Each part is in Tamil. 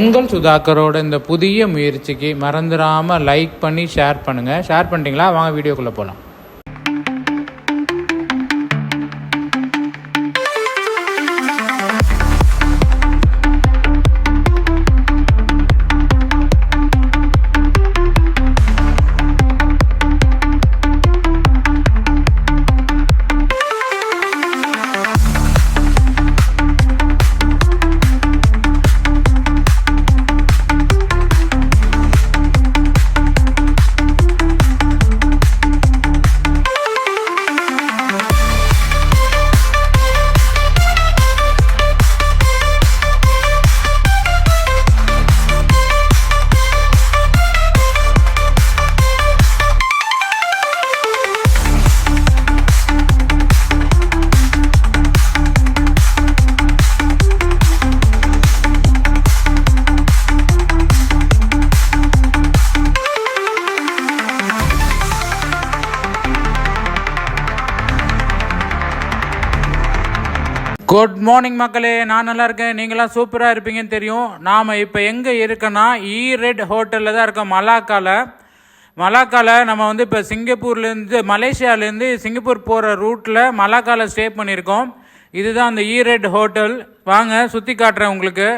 உங்கள் சுதாகரோட இந்த புதிய முயற்சிக்கு மறந்துடாமல் லைக் பண்ணி ஷேர் பண்ணுங்கள் ஷேர் பண்ணிட்டீங்களா? வாங்க வீடியோக்குள்ளே போகலாம் குட் மார்னிங் மக்களே. நான் நல்லா இருக்கேன். நீங்களாம் சூப்பராக இருப்பீங்கன்னு தெரியும். நாம் இப்போ எங்கே இருக்கோன்னா ஈ ரெட் ஹோட்டலில் தான் இருக்கோம். மலாக்காவில் மலாக்காவில் நம்ம வந்து இப்போ சிங்கப்பூர்லேருந்து மலேசியாவிலேருந்து சிங்கப்பூர் போகிற ரூட்டில் மலாக்காவில் ஸ்டே பண்ணியிருக்கோம். இதுதான் அந்த ஈரெட் ஹோட்டல் வாங்க சுற்றி காட்டுறேன் உங்களுக்கு.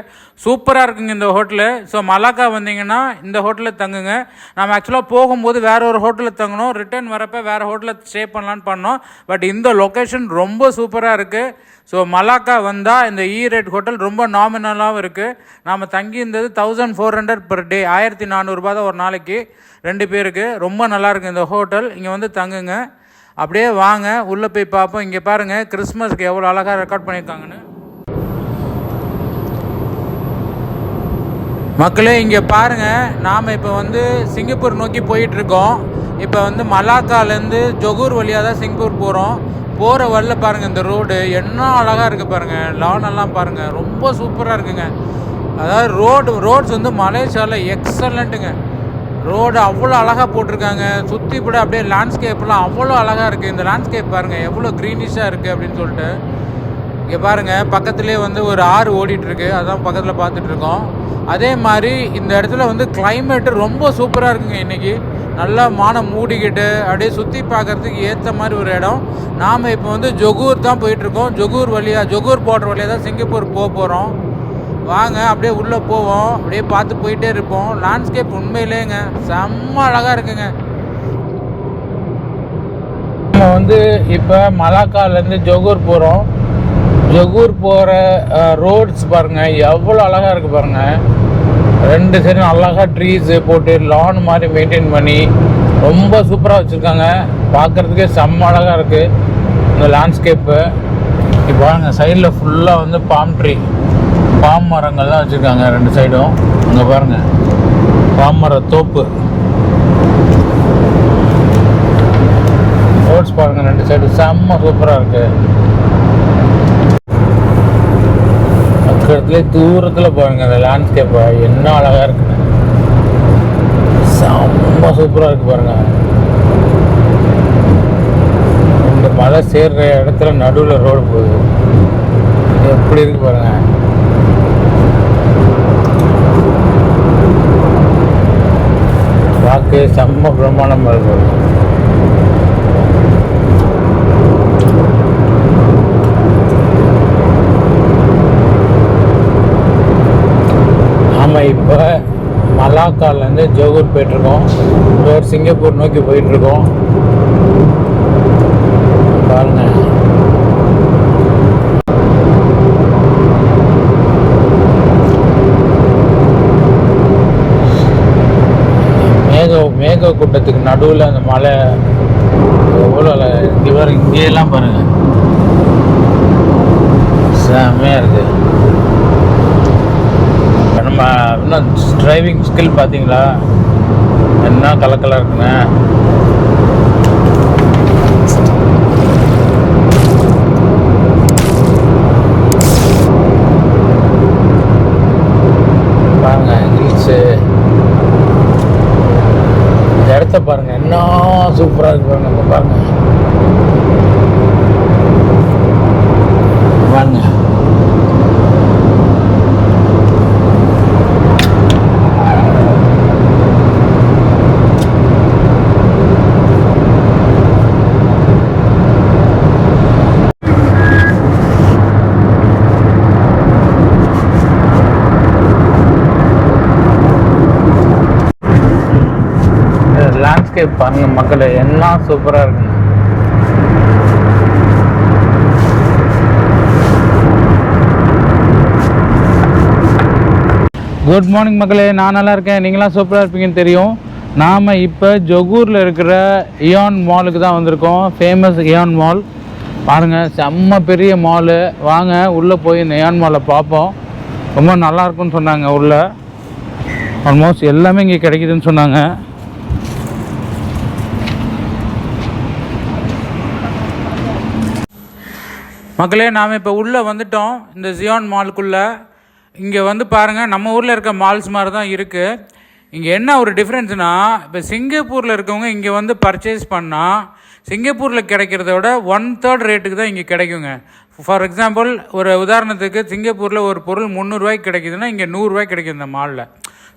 சூப்பராக இருக்குங்க இந்த ஹோட்டலு ஸோ மலாக்கா வந்தீங்கன்னா இந்த ஹோட்டலில் தங்குங்க. நம்ம ஆக்சுவலாக போகும்போது வேற ஒரு ஹோட்டலில் தங்கணும். ரிட்டர்ன் வரப்போ வேறு ஹோட்டலில் ஸ்டே பண்ணலான்னு பண்ணோம். பட் இந்த லொக்கேஷன் ரொம்ப சூப்பராக இருக்குது ஸோ மலாக்கா வந்தால் இந்த ஈ ஹோட்டல் ரொம்ப நாமினலாகவும் இருக்குது நாம் தங்கியிருந்தது thousand four hundred per day ஆயிரத்தி நானூறுரூபா தான் ஒரு நாளைக்கு. ரெண்டு பேருக்கு. ரொம்ப நல்லாயிருக்கு இந்த ஹோட்டல் இங்கே வந்து தங்குங்க. அப்படியே வாங்க உள்ளே போய் பார்ப்போம். இங்கே பாருங்கள் கிறிஸ்மஸ்க்கு எவ்வளோ அழகாக ரெக்கார்ட் பண்ணியிருக்காங்கன்னு. மக்களே இங்கே பாருங்கள் நாம் இப்போ வந்து சிங்கப்பூர் நோக்கி போயிட்டுருக்கோம். இப்போ வந்து மலாக்காலேருந்து ஜொகூர் வழியாக தான் சிங்கப்பூர் போகிறோம் போகிற வழியில் பாருங்கள் இந்த ரோடு என்ன அழகாக இருக்குது பாருங்கள் லானெல்லாம் பாருங்கள் ரொம்ப சூப்பராக இருக்குங்க. அதாவது ரோடு ரோட்ஸ் வந்து மலேசியாவில் எக்ஸலண்ட்டுங்க ரோடு அவ்வளோ அழகாக போட்டிருக்காங்க. சுற்றி கூட அப்படியே லேண்ட்ஸ்கேப்லாம் அவ்வளோ அழகாக இருக்குது இந்த லேண்ட்ஸ்கேப் பாருங்கள் எவ்வளோ க்ரீனிஷாக இருக்குது அப்படின்னு சொல்லிட்டு. இங்கே பாருங்கள் பக்கத்துலேயே வந்து ஒரு ஆறு ஓடிட்டுருக்கு அதான் பக்கத்தில் பார்த்துட்ருக்கோம் அதே மாதிரி இந்த இடத்துல வந்து கிளைமேட்டு ரொம்ப சூப்பராக இருக்குங்க இன்றைக்கி நல்லா மானம் மூடிக்கிட்டு அப்படியே சுற்றி பார்க்குறதுக்கு ஏற்ற மாதிரி ஒரு இடம். நாம் இப்போ வந்து ஜொகூர் தான் போயிட்டுருக்கோம் ஜொகூர் வழியாக ஜொகூர் போடுற வழியாக தான் சிங்கப்பூர் போக போகிறோம் வாங்க அப்படியே உள்ளே போவோம். அப்படியே பார்த்து போயிட்டே இருப்போம். லேண்ட்ஸ்கேப் உண்மையிலேங்க செம்ம அழகாக இருக்குங்க. நம்ம வந்து இப்போ மலாக்காலேருந்து ஜொகூர் போகிறோம் ஜொகூர் போகிற ரோட்ஸ் பாருங்கள் எவ்வளோ அழகாக இருக்குது பாருங்கள் ரெண்டு சைடும் அழகாக ட்ரீஸு போட்டு லான் மாதிரி மெயின்டைன் பண்ணி ரொம்ப சூப்பராக வச்சுருக்காங்க. பார்க்குறதுக்கே செம்ம அழகாக இருக்குது இந்த லேண்ட்ஸ்கேப்பு இப்போ பாருங்கள் சைடில் ஃபுல்லாக வந்து பாம் ட்ரீ பாம் மரங்கள்லாம் வச்சுருக்காங்க ரெண்டு சைடும். அங்கே பாருங்கள் பாம் மர தோப்பு. ரோட்ஸ் பாருங்கள் ரெண்டு சைடு செம்ம சூப்பராக இருக்குது பக்கத்துலேயே தூரத்தில் பாருங்கள் அந்த லேண்ட்ஸ்கேப் என்ன அழகாக இருக்குன்னு செம்ம சூப்பராக இருக்கு பாருங்கள் இந்த மலை சேர்ற இடத்துல நடுவில் ரோடு போகுது. எப்படி இருக்கு பாருங்கள் பார்க்க செம்ம பிரம்மாண்டமாக இருக்கு. ஆமாம் இப்போ மலாக்காலேருந்து ஜோகூர் போயிட்டுருக்கோம். ஒரு சிங்கப்பூர் நோக்கி போயிட்டுருக்கோம். பாருங்கள் கூட்டத்துக்கு நடுவில் அந்த மலை எவ்வளோ இங்கே இங்கேயெல்லாம் பாருங்க. செம்மையாக இருக்குது நம்ம இன்னும் டிரைவிங் ஸ்கில் பார்த்தீங்களா என்ன கலக்கலாக இருக்குண்ணே சூப்பராக இருக்கு பாருங்க. லேண்ட்ஸ்கேப் பாருங்க மக்களே. எல்லாம் சூப்பராக இருக்குங்க குட் மார்னிங் மக்களே. நான் நல்லா இருக்கேன். நீங்களாம் சூப்பராக இருப்பீங்கன்னு தெரியும். நாம் இப்போ ஜொகூரில் இருக்கிற இயான் மாலுக்கு தான் வந்திருக்கோம். ஃபேமஸ் இயான் மால் பாருங்கள் செம்ம பெரிய மாலு வாங்க உள்ளே போய் இந்த இயான் மாலை பார்ப்போம். ரொம்ப நல்லா இருக்கும்னு சொன்னாங்க உள்ளே. ஆல்மோஸ்ட் எல்லாமே இங்கே கிடைக்குதுன்னு சொன்னாங்க. மக்களே நாம் இப்போ உள்ளே வந்துட்டோம். இந்த ஜியான் மாலுக்குள்ளே இங்கே வந்து பாருங்கள் நம்ம ஊரில் இருக்க மால்ஸ் மாதிரி தான் இருக்குது இங்கே என்ன ஒரு டிஃப்ரென்ஸ்னால் இப்போ சிங்கப்பூரில் இருக்கவங்க இங்கே வந்து பர்ச்சேஸ் பண்ணால் சிங்கப்பூரில் கிடைக்கிறத விட ஒன் தேர்ட் ரேட்டுக்கு தான் இங்கே கிடைக்குங்க. ஃபார் எக்ஸாம்பிள் ஒரு உதாரணத்துக்கு சிங்கப்பூரில் ஒரு பொருள் முந்நூறுரூவாய்க்கு கிடைக்குதுன்னா இங்கே நூறுரூவாய்க்கு கிடைக்கும் இந்த மாலில்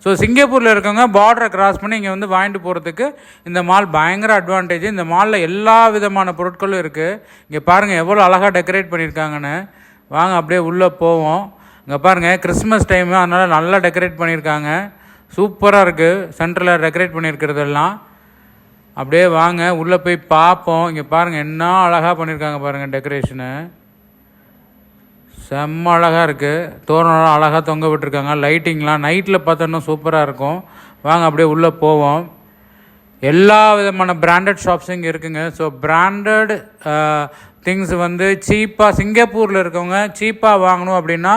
ஸோ சிங்கப்பூரில் இருக்கவங்க பார்டரை கிராஸ் பண்ணி இங்கே வந்து வாங்கிட்டு போகிறதுக்கு இந்த மால் பயங்கர அட்வான்டேஜ் இந்த மாலில் எல்லா விதமான பொருட்களும் இருக்குது இங்கே பாருங்கள் எவ்வளோ அழகாக டெக்கரேட் பண்ணியிருக்காங்கன்னு. வாங்க அப்படியே உள்ளே போவோம். இங்கே பாருங்கள் கிறிஸ்மஸ் டைமு அதனால் நல்லா டெக்கரேட் பண்ணியிருக்காங்க. சூப்பராக இருக்குது சென்டரில் டெக்கரேட் பண்ணியிருக்கிறதெல்லாம். அப்படியே வாங்க உள்ளே போய் பார்ப்போம். இங்கே பாருங்கள் என்ன அழகாக பண்ணியிருக்காங்க பாருங்கள் டெக்கரேஷனு செம்ம அழகாக இருக்குது தோரணம் அழகாக தொங்க விட்டுருக்காங்க. லைட்டிங்லாம் நைட்டில் பார்த்தோன்னா சூப்பராக இருக்கும். வாங்க அப்படியே உள்ளே போவோம். எல்லா விதமான பிராண்டட் ஷாப்ஸும் இங்கே இருக்குங்க. ஸோ பிராண்டட் திங்ஸ் வந்து சீப்பாக சிங்கப்பூரில் இருக்கவங்க சீப்பாக வாங்கணும் அப்படின்னா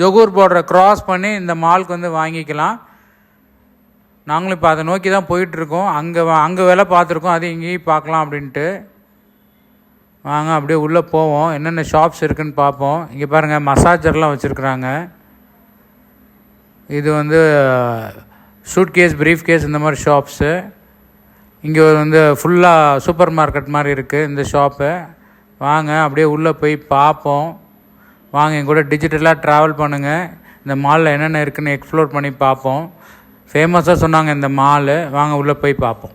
ஜொகூர் போர்டரை க்ராஸ் பண்ணி இந்த மால்க்கு வந்து வாங்கிக்கலாம். நாங்களும் இப்போ அதை நோக்கி தான் போயிட்டுருக்கோம் அங்கே அங்கே வேலை பார்த்துருக்கோம். அது இங்கேயும் பார்க்கலாம் அப்படின்ட்டு. வாங்க அப்படியே உள்ளே போவோம். என்னென்ன ஷாப்ஸ் இருக்குன்னு பார்ப்போம். இங்கே பாருங்கள் மசாஜர்லாம் வச்சுருக்குறாங்க. இது வந்து சூட் கேஸ் ப்ரீஃப் கேஸ் இந்த மாதிரி ஷாப்ஸு இங்கே வந்து ஃபுல்லாக சூப்பர் மார்க்கெட் மாதிரி இருக்குது இந்த ஷாப்பு வாங்க அப்படியே உள்ளே போய் பார்ப்போம். வாங்க என் கூட டிஜிட்டலாக ட்ராவல் பண்ணுங்கள் இந்த மாலில் என்னென்ன இருக்குதுன்னு எக்ஸ்ப்ளோர் பண்ணி பார்ப்போம். ஃபேமஸாக சொன்னாங்க இந்த மாலு வாங்க உள்ளே போய் பார்ப்போம்.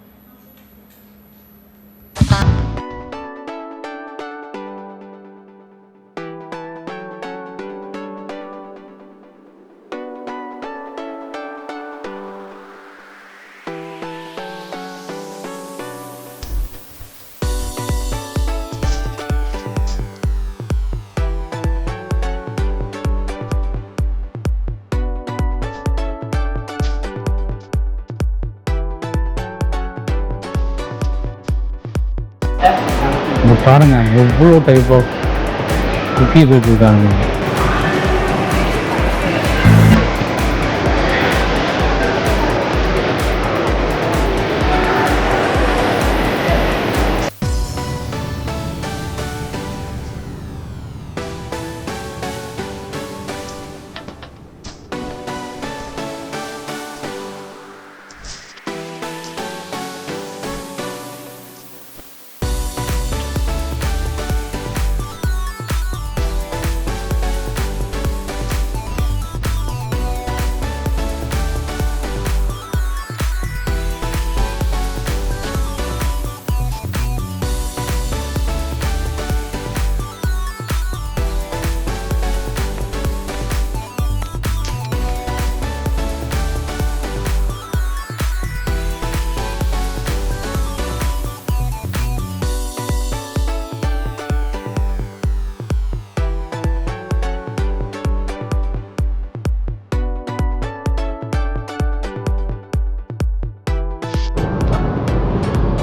பாருங்கள் எவ்வளோ டைப் ஆஃப் குக்கீஸ் வச்சுருக்காங்க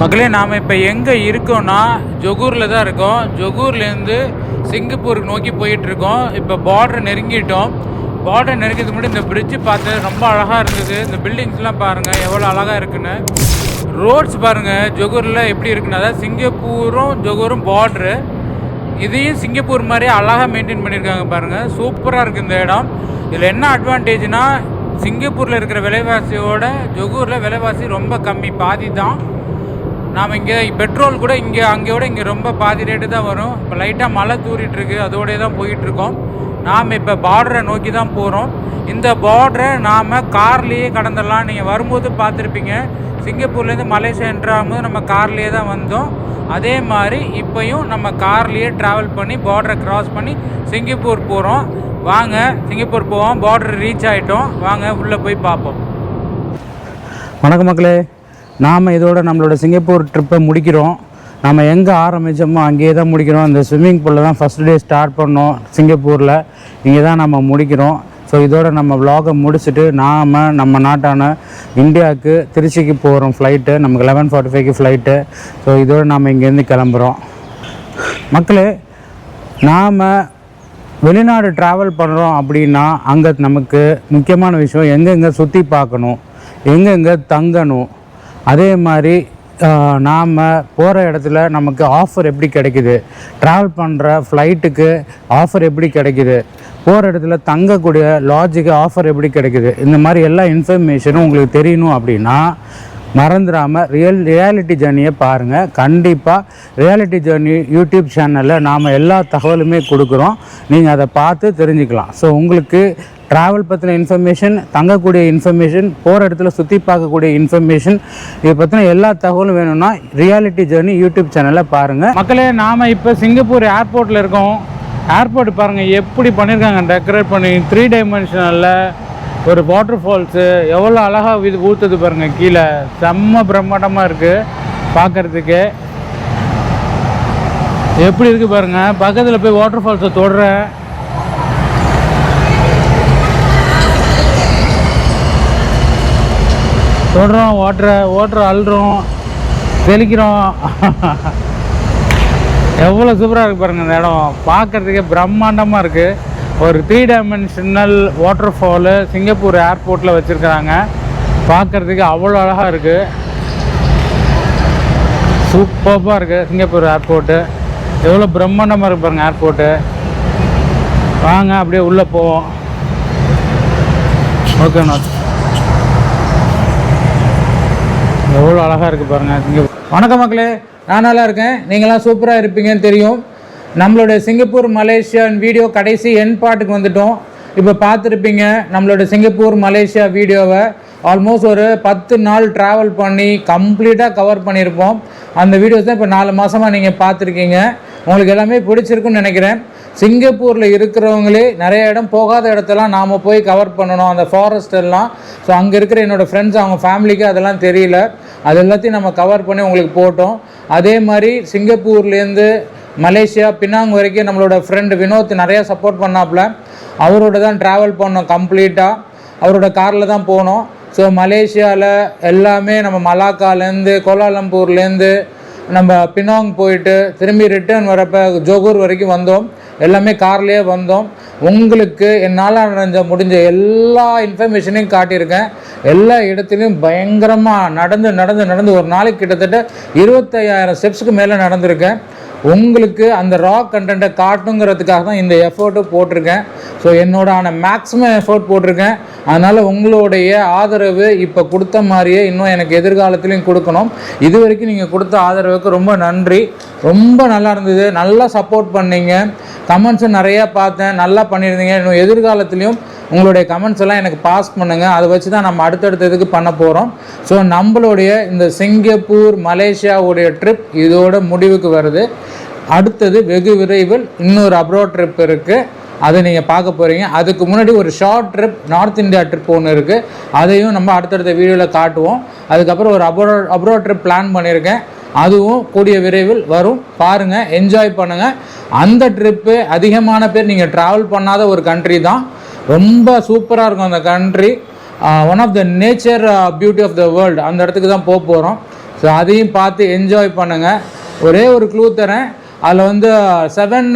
மக்களே நாம் இப்போ எங்கே இருக்கோம்னா ஜொகூரில் தான் இருக்கோம். ஜொகூர்லேருந்து சிங்கப்பூருக்கு நோக்கி போயிட்டுருக்கோம் இப்போ பார்டர் நெருங்கிட்டோம். பார்டர் நெருங்கிறதுக்கு முன்னாடி இந்த பிரிட்ஜு பார்த்து ரொம்ப அழகாக இருந்தது. இந்த பில்டிங்ஸ்லாம் பாருங்கள் எவ்வளோ அழகாக இருக்குன்னு. ரோட்ஸ் பாருங்கள் ஜொகூரில் எப்படி இருக்குன்னா. அதாவது சிங்கப்பூரும் ஜொகூரும் பார்ட்ரு இதையும் சிங்கப்பூர் மாதிரியே அழகாக மெயின்டைன் பண்ணியிருக்காங்க பாருங்கள் சூப்பராக இருக்குது இந்த இடம். இதில் என்ன அட்வான்டேஜ்னால் சிங்கப்பூரில் இருக்கிற விலைவாசியோட ஜொகூரில் விலைவாசி ரொம்ப கம்மி. பாதி தான் நாம் இங்கே பெட்ரோல் கூட இங்கே அங்கேயோட இங்கே ரொம்ப பாதி ரேட்டு தான் வரும். இப்போ லைட்டாக மழை தூரிட்டுருக்கு அதோடய தான் போயிட்டுருக்கோம். நாம் இப்போ பார்டரை நோக்கி தான் போகிறோம் இந்த பார்டரை நாம் கார்லேயே கடந்துடலாம் நீங்கள் வரும்போது பார்த்துருப்பீங்க சிங்கப்பூர்லேருந்து மலேசியா என்ட்ராகும்போது நம்ம கார்லேயே தான் வந்தோம். அதே மாதிரி இப்போயும் நம்ம கார்லேயே ட்ராவல் பண்ணி பார்டரை கிராஸ் பண்ணி சிங்கப்பூர் போகிறோம் வாங்க சிங்கப்பூர் போவோம். பார்டர் ரீச் ஆகிட்டோம் வாங்க உள்ளே போய் பார்ப்போம். வணக்கம் மக்களே. நாம் இதோட நம்மளோட சிங்கப்பூர் ட்ரிப்பை முடிக்கிறோம். நம்ம எங்கே ஆரம்பித்தோமோ அங்கேயே தான் முடிக்கிறோம். இந்த ஸ்விம்மிங் பூலில் தான் ஃபஸ்ட் டே ஸ்டார்ட் பண்ணோம் சிங்கப்பூரில். இங்கே தான் நம்ம முடிக்கிறோம். ஸோ இதோட நம்ம விலாகை முடிச்சுட்டு நாம் நம்ம நாட்டான இந்தியாவுக்கு திருச்சிக்கு போகிறோம் ஃப்ளைட்டு நமக்கு லெவன் ஃபார்ட்டி ஃபைவ்க்கு ஃப்ளைட்டு ஸோ இதோட நாம் இங்கேருந்து கிளம்புறோம். மக்களே நாம் வெளிநாடு ட்ராவல் பண்ணுறோம் அப்படின்னா அங்கே நமக்கு முக்கியமான விஷயம் எங்கெங்கே சுற்றி பார்க்கணும் எங்கெங்கே தங்கணும் அதே மாதிரி நாம் போகிற இடத்துல நமக்கு ஆஃபர் எப்படி கிடைக்குது? ட்ராவல் பண்ணுற ஃப்ளைட்டுக்கு ஆஃபர் எப்படி கிடைக்குது? போகிற இடத்துல தங்கக்கூடிய லாட்ஜுக்கு ஆஃபர் எப்படி கிடைக்குது? இந்த மாதிரி எல்லா இன்ஃபர்மேஷனும் உங்களுக்கு தெரியணும் அப்படின்னா மறந்துடாமல் ரியல் ரியாலிட்டி ஜேர்னியை பாருங்கள் கண்டிப்பாக ரியாலிட்டி ஜேர்னி யூடியூப் சேனலில் நாம் எல்லா தகவலுமே கொடுக்குறோம். நீங்கள் அதை பார்த்து தெரிஞ்சுக்கலாம். ஸோ உங்களுக்கு ட்ராவல் பற்றின இன்ஃபர்மேஷன் தங்கக்கூடிய இன்ஃபர்மேஷன் போகிற இடத்துல சுற்றி பார்க்கக்கூடிய இன்ஃபர்மேஷன் இதை பற்றின எல்லா தகவலும் வேணும்னா ரியாலிட்டி ஜேர்னி யூடியூப் சேனலில் பாருங்கள் மக்களே நாம் இப்போ சிங்கப்பூர் ஏர்போர்ட்டில் இருக்கோம். ஏர்போர்ட் பாருங்கள் எப்படி பண்ணியிருக்காங்க டெக்கரேட் பண்ணி த்ரீ டைமென்ஷனலில் ஒரு வாட்டர் ஃபால்ஸு எவ்வளோ அழகாக இது ஊற்றுது பாருங்கள் கீழே. செம்ம பிரம்மாண்டமாக இருக்குது பார்க்குறதுக்கு எப்படி இருக்குது பாருங்கள் பக்கத்தில் போய் வாட்டர் ஃபால்ஸை தொடுறேன். தொடுறோம் ஓட்டுற ஓட்டுற அழுறோம் தெளிக்கிறோம். எவ்வளோ சூப்பராக இருக்கு பாருங்கள் இந்த இடம். பார்க்குறதுக்கே பிரம்மாண்டமாக இருக்குது ஒரு three dimensional water fall Singapore ஏர்போர்ட்டில் வச்சுருக்காங்க பார்க்குறதுக்கு அவ்வளோ அழகாக இருக்குது சூப்பராக இருக்குது சிங்கப்பூர் ஏர்போர்ட்டு எவ்வளோ பிரம்மாண்டமாக இருக்கு பாருங்கள் ஏர்போர்ட்டு வாங்க அப்படியே உள்ளே போவோம். ஓகே எவ்வளோ அழகாக இருக்குது பாருங்கள் சிங்கப்பூர் வணக்கம் மக்களே நான் நல்லா இருக்கேன். நீங்களாம் சூப்பராக இருப்பீங்கன்னு தெரியும். நம்மளோட சிங்கப்பூர் மலேசியான் வீடியோ கடைசி என் பாட்டுக்கு வந்துட்டோம். இப்போ பார்த்துருப்பீங்க நம்மளோட சிங்கப்பூர் மலேசியா வீடியோவை ஆல்மோஸ்ட் ஒரு பத்து நாள் ட்ராவல் பண்ணி கம்ப்ளீட்டாக கவர் பண்ணியிருப்போம். அந்த வீடியோஸ் தான் இப்போ நாலு மாதமாக நீங்கள் பார்த்துருக்கீங்க. உங்களுக்கு எல்லாமே பிடிச்சிருக்குன்னு நினைக்கிறேன். சிங்கப்பூரில் இருக்கிறவங்களே நிறைய இடம் போகாத இடத்தெல்லாம் நாம் போய் கவர் பண்ணணும். அந்த ஃபாரஸ்ட் எல்லாம். ஸோ அங்கே இருக்கிற என்னோடய ஃப்ரெண்ட்ஸ் அவங்க ஃபேமிலிக்கு அதெல்லாம் தெரியல. அது எல்லாத்தையும் நம்ம கவர் பண்ணி உங்களுக்கு போட்டோம். அதே மாதிரி சிங்கப்பூர்லேருந்து மலேசியா பினாங் வரைக்கும் நம்மளோட ஃப்ரெண்டு வினோத் நிறையா சப்போர்ட் பண்ணாப்புல. அவரோட தான் ட்ராவல் பண்ணோம் கம்ப்ளீட்டாக அவரோட காரில் தான் போனோம். ஸோ மலேசியாவில் எல்லாமே நம்ம மலாக்காலேருந்து கோலாலம்பூர்லேருந்து நம்ம பினாங் போயிட்டு திரும்பி ரிட்டர்ன் வரப்போ ஜோகூர் வரைக்கும் வந்தோம். எல்லாமே கார்லேயே வந்தோம். உங்களுக்கு என்னால் நடந்த முடிஞ்ச எல்லா இன்ஃபர்மேஷனையும் காட்டியிருக்கேன். எல்லா இடத்துலையும் பயங்கரமாக நடந்து நடந்து நடந்து ஒரு நாளைக்கு கிட்டத்தட்ட இருபத்தையாயிரம் ஸ்டெப்ஸுக்கு மேலே நடந்திருக்கேன். உங்களுக்கு அந்த ரா கண்டென்ட்டை காட்டுங்கிறதுக்காக தான் இந்த எஃபர்ட்டு போட்டிருக்கேன். ஸோ என்னோட ஆன மேக்ஸிமம் எஃபோர்ட் போட்டிருக்கேன். அதனால் உங்களுடைய ஆதரவு இப்போ கொடுத்த மாதிரியே இன்னும் எனக்கு எதிர்காலத்துலேயும் கொடுக்கணும். இது வரைக்கும் நீங்கள் கொடுத்த ஆதரவுக்கு ரொம்ப நன்றி. ரொம்ப நல்லா இருந்தது. நல்லா சப்போர்ட் பண்ணீங்க. கமெண்ட்ஸும் நிறையா பார்த்தேன். நல்லா பண்ணியிருந்தீங்க. இன்னும் எதிர்காலத்துலேயும் உங்களுடைய கமெண்ட்ஸ் எல்லாம் எனக்கு பாஸ் பண்ணுங்கள் அதை வச்சு தான் நம்ம அடுத்தடுத்த இதுக்கு பண்ண போகிறோம் ஸோ நம்மளுடைய இந்த சிங்கப்பூர் மலேசியாவுடைய ட்ரிப் இதோட முடிவுக்கு வருது. அடுத்தது வெகு விரைவில் இன்னொரு அப்ரோட் ட்ரிப் இருக்குது அதை நீங்கள் பார்க்க போகிறீங்க அதுக்கு முன்னாடி ஒரு short trip north India trip ஒன்று இருக்குது அதையும் நம்ம அடுத்தடுத்த வீடியோவில் காட்டுவோம். அதுக்கப்புறம் ஒரு அப்ரோ அப்ரோட் ட்ரிப் பிளான் பண்ணியிருக்கேன். அதுவும் கூடிய விரைவில் வரும். பாருங்கள் என்ஜாய் பண்ணுங்கள் அந்த ட்ரிப்பு அதிகமான பேர் நீங்கள் ட்ராவல் பண்ணாத ஒரு கண்ட்ரி தான். ரொம்ப சூப்பராக இருக்கும் அந்த country one of the nature beauty of the world அந்த இடத்துக்கு தான் போக போகிறோம் ஸோ அதையும் பார்த்து என்ஜாய் பண்ணுங்கள் ஒரே ஒரு க்ளூ தரேன். அதில் வந்து செவன்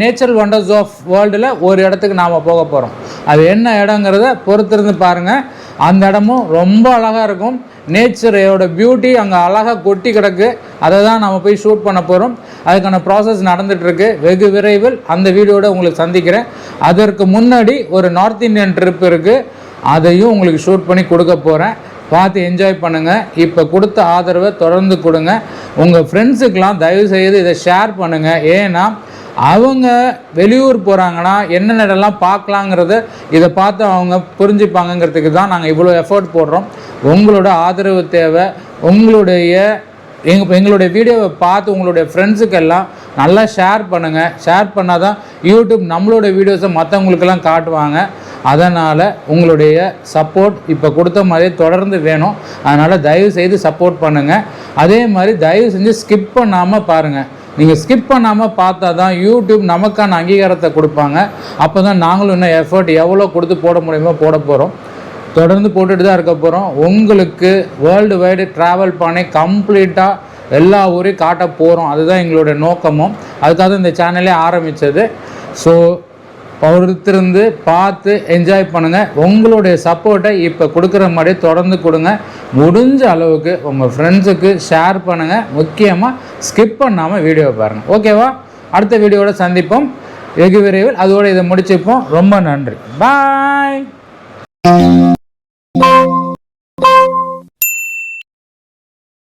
நேச்சுரல் ஒண்டர்ஸ் ஆஃப் வேர்ல்டில் ஒரு இடத்துக்கு நாம் போக போகிறோம் அது என்ன இடங்கிறத பொறுத்திருந்து பாருங்கள் அந்த இடமும் ரொம்ப அழகாக இருக்கும். நேச்சரோட பியூட்டி அங்கே அழகாக கொட்டி கிடக்கு. அதை தான் நம்ம போய் ஷூட் பண்ண போகிறோம் அதுக்கான ப்ராசஸ் நடந்துகிட்ருக்கு வெகு விரைவில் அந்த வீடியோட உங்களுக்கு சந்திக்கிறேன். அதற்கு முன்னாடி ஒரு நார்த் இந்தியன் ட்ரிப் இருக்குது அதையும் உங்களுக்கு ஷூட் பண்ணி கொடுக்க போகிறேன் பார்த்து என்ஜாய் பண்ணுங்கள் இப்போ கொடுத்த ஆதரவை தொடர்ந்து கொடுங்க. உங்கள் ஃப்ரெண்ட்ஸுக்கெலாம் தயவு செய்து இதை ஷேர் பண்ணுங்கள் ஏன்னா அவங்க வெளியூர் போகிறாங்கன்னா என்னென்ன இடம்லாம் பார்க்கலாங்கிறத இதை பார்த்து அவங்க புரிஞ்சுப்பாங்கங்கிறதுக்கு தான் நாங்கள் இவ்வளோ எஃபோர்ட் போடுறோம். உங்களோட ஆதரவு தேவை. உங்களுடைய எங்க எங்களுடைய வீடியோவை பார்த்து உங்களுடைய ஃப்ரெண்ட்ஸுக்கெல்லாம் நல்லா ஷேர் பண்ணுங்கள் ஷேர் பண்ணால் தான் யூடியூப் நம்மளோட வீடியோஸை மற்றவங்களுக்கெல்லாம் காட்டுவாங்க. அதனால் உங்களுடைய சப்போர்ட் இப்போ கொடுத்த மாதிரியே தொடர்ந்து வேணும். அதனால் தயவு செய்து சப்போர்ட் பண்ணுங்கள் அதே மாதிரி தயவு செஞ்சு ஸ்கிப் பண்ணாமல் பாருங்கள் நீங்கள் ஸ்கிப் பண்ணாமல் பார்த்தா தான் யூடியூப் நமக்கான அங்கீகாரத்தை கொடுப்பாங்க. அப்போ தான் நாங்களும் இன்னும் எஃபர்ட் எவ்வளோ கொடுத்து போட முடியுமோ போட போகிறோம் தொடர்ந்து போட்டுட்டு தான் இருக்க போகிறோம் உங்களுக்கு வேர்ல்டு வைடு ட்ராவல் பண்ணி கம்ப்ளீட்டாக எல்லா ஊரையும் காட்ட போகிறோம் அதுதான் எங்களுடைய நோக்கமும். அதுக்காக தான் இந்த சேனலே ஆரம்பித்தது ஸோ பொறுத்திருந்து பார்த்து என்ஜாய் பண்ணுங்கள் உங்களுடைய சப்போர்ட்டை இப்போ கொடுக்குற மாதிரி தொடர்ந்து கொடுங்க. முடிஞ்ச அளவுக்கு உங்கள் ஃப்ரெண்ட்ஸுக்கு ஷேர் பண்ணுங்கள் முக்கியமாக ஸ்கிப் பண்ணாமல் வீடியோ பாருங்கள் ஓகேவா அடுத்த வீடியோவோட சந்திப்போம். வெகு விரைவில். அதோட இதை முடிச்சுப்போம். ரொம்ப நன்றி. பாய்